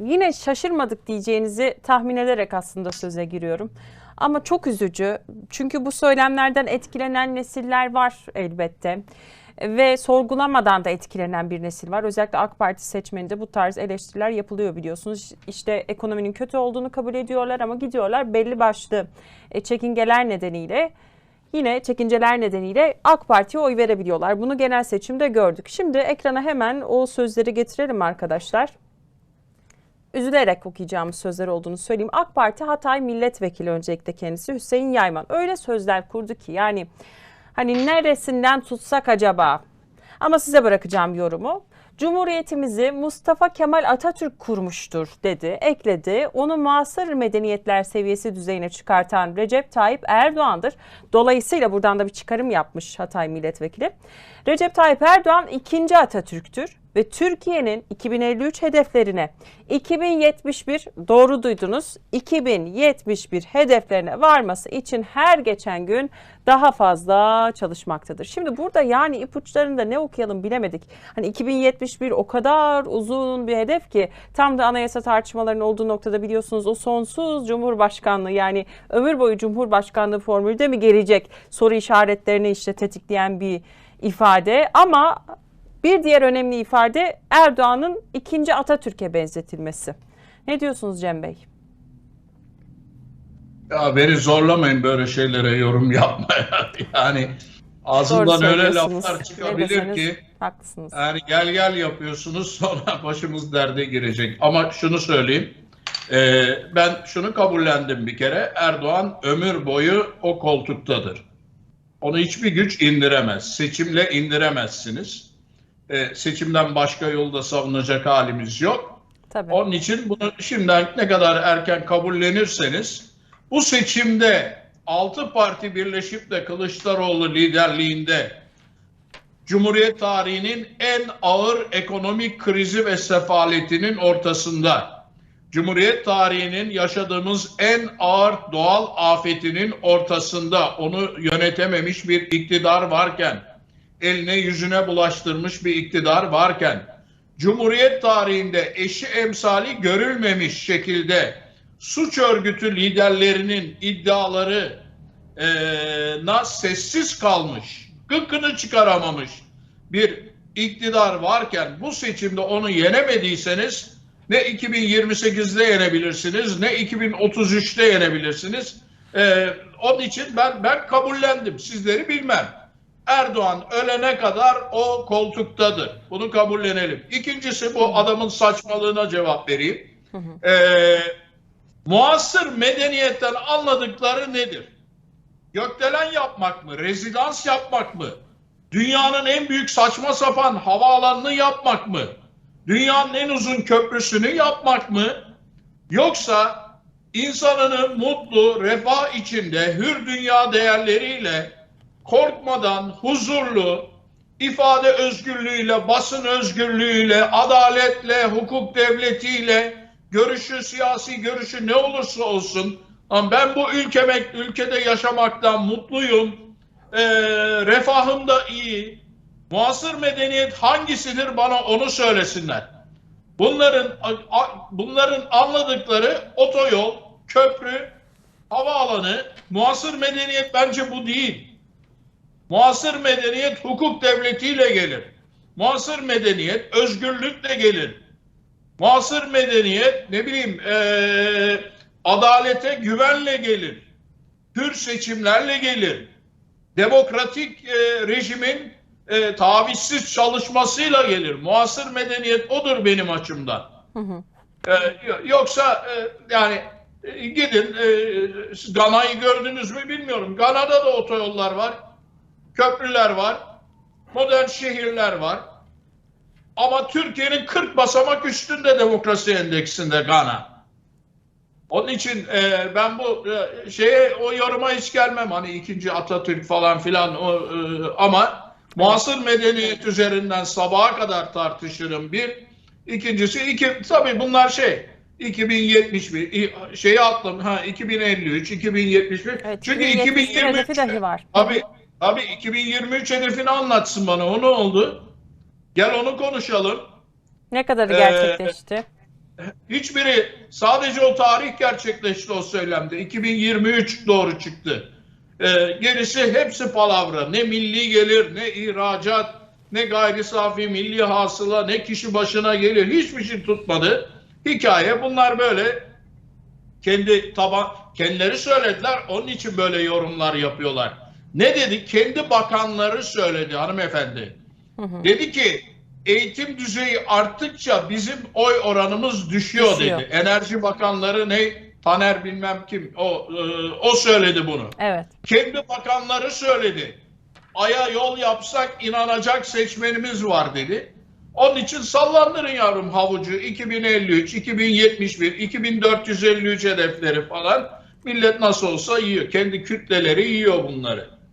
yine şaşırmadık diyeceğinizi tahmin ederek aslında söze giriyorum. Ama çok üzücü. Çünkü bu söylemlerden etkilenen nesiller var elbette. Ve sorgulamadan da etkilenen bir nesil var. Özellikle AK Parti seçmeninde bu tarz eleştiriler yapılıyor biliyorsunuz. İşte ekonominin kötü olduğunu kabul ediyorlar ama gidiyorlar belli başlı e, çekingeler nedeniyle yine çekinceler nedeniyle AK Parti'ye oy verebiliyorlar. Bunu genel seçimde gördük. Şimdi ekrana hemen o sözleri getirelim arkadaşlar. Üzülerek okuyacağımız sözler olduğunu söyleyeyim. AK Parti Hatay Milletvekili öncelikle kendisi Hüseyin Yayman. Öyle sözler kurdu ki yani hani neresinden tutsak acaba? Ama size bırakacağım yorumu. Cumhuriyetimizi Mustafa Kemal Atatürk kurmuştur dedi, ekledi. Onu muasır medeniyetler seviyesi düzeyine çıkartan Recep Tayyip Erdoğan'dır. Dolayısıyla buradan da bir çıkarım yapmış Hatay Milletvekili. Recep Tayyip Erdoğan ikinci Atatürk'tür ve Türkiye'nin 2053 hedeflerine 2071 doğru duydunuz 2071 hedeflerine varması için her geçen gün daha fazla çalışmaktadır. Şimdi burada yani ipuçlarında ne okuyalım bilemedik. Hani 2071 o kadar uzun bir hedef ki tam da anayasa tartışmalarının olduğu noktada biliyorsunuz o sonsuz cumhurbaşkanlığı yani ömür boyu cumhurbaşkanlığı formülü de mi gelecek soru işaretlerini işte tetikleyen bir ifade ama bir diğer önemli ifade Erdoğan'ın ikinci Atatürk'e benzetilmesi. Ne diyorsunuz Cem Bey? Ya beni zorlamayın böyle şeylere yorum yapmaya. Yani ağzından öyle laflar Ne çıkabilir deseniz ki Haklısınız. yani gel gel yapıyorsunuz sonra başımız derde girecek. Ama şunu söyleyeyim. e, ben şunu kabullendim bir kere. Erdoğan ömür boyu o koltuktadır. Onu hiçbir güç indiremez. Seçimle indiremezsiniz. E, seçimden başka yolda savunacak halimiz yok. Tabii. Onun için bunu şimdiden ne kadar erken kabullenirseniz bu seçimde 6 parti birleşip de Kılıçdaroğlu liderliğinde Cumhuriyet tarihinin en ağır ekonomik krizi ve sefaletinin ortasında Cumhuriyet tarihinin yaşadığımız en ağır doğal afetinin ortasında onu yönetememiş bir iktidar varken eline yüzüne bulaştırmış bir iktidar varken Cumhuriyet tarihinde eşi emsali görülmemiş şekilde suç örgütü liderlerinin iddiaları e, na sessiz kalmış, gıkkını çıkaramamış bir iktidar varken bu seçimde onu yenemediyseniz ne 2028'de yenebilirsiniz ne 2033'te yenebilirsiniz. E, onun için ben ben kabullendim. Sizleri bilmem. Erdoğan ölene kadar o koltuktadır. Bunu kabullenelim. İkincisi bu adamın saçmalığına cevap vereyim. Ee, muasır medeniyetten anladıkları nedir? Gökdelen yapmak mı? Rezidans yapmak mı? Dünyanın en büyük saçma sapan havaalanını yapmak mı? Dünyanın en uzun köprüsünü yapmak mı? Yoksa insanını mutlu, refah içinde, hür dünya değerleriyle korkmadan huzurlu ifade özgürlüğüyle, basın özgürlüğüyle, adaletle, hukuk devletiyle, görüşü, siyasi görüşü ne olursa olsun ama ben bu ülkeme, ülkede yaşamaktan mutluyum, ee, refahım da iyi, muasır medeniyet hangisidir bana onu söylesinler. Bunların bunların anladıkları otoyol, köprü, havaalanı, muasır medeniyet bence bu değil. Muasır medeniyet hukuk devletiyle gelir. Muasır medeniyet özgürlükle gelir. Muasır medeniyet ne bileyim ee, adalete güvenle gelir. Hür seçimlerle gelir. Demokratik e, rejimin e, tavizsiz çalışmasıyla gelir. Muasır medeniyet odur benim açımdan. Hı hı. E, yoksa e, yani e, gidin e, Gana'yı gördünüz mü bilmiyorum. Gana'da da otoyollar var köprüler var, modern şehirler var. Ama Türkiye'nin 40 basamak üstünde demokrasi endeksinde Gana. Onun için e, ben bu e, şeye o yoruma hiç gelmem hani ikinci Atatürk falan filan o, e, ama muasır medeniyet üzerinden sabaha kadar tartışırım bir. İkincisi iki tabii bunlar şey 2071 şeyi aklım ha 2053 2071 Evet, çünkü 2023 2023 hedefi dahi var. Abi Abi 2023 hedefini anlatsın bana. O ne oldu? Gel onu konuşalım. Ne kadarı Ee, gerçekleşti? hiçbiri sadece o tarih gerçekleşti o söylemde. 2023 doğru çıktı. Ee, gerisi hepsi palavra. Ne milli gelir, ne ihracat, ne gayri safi milli hasıla, ne kişi başına gelir. Hiçbir şey tutmadı. Hikaye bunlar böyle kendi taban kendileri söylediler. Onun için böyle yorumlar yapıyorlar. Ne dedi? Kendi bakanları söyledi hanımefendi. Dedi ki eğitim düzeyi arttıkça bizim oy oranımız düşüyor, Düşüyor. dedi. Enerji bakanları ne? Taner bilmem kim. O e, o söyledi bunu. Evet. Kendi bakanları söyledi. Aya yol yapsak inanacak seçmenimiz var dedi. Onun için sallandırın yavrum havucu 2053, 2071, 2453 hedefleri falan. Millet nasıl olsa yiyor. Kendi kütleleri yiyor bunları.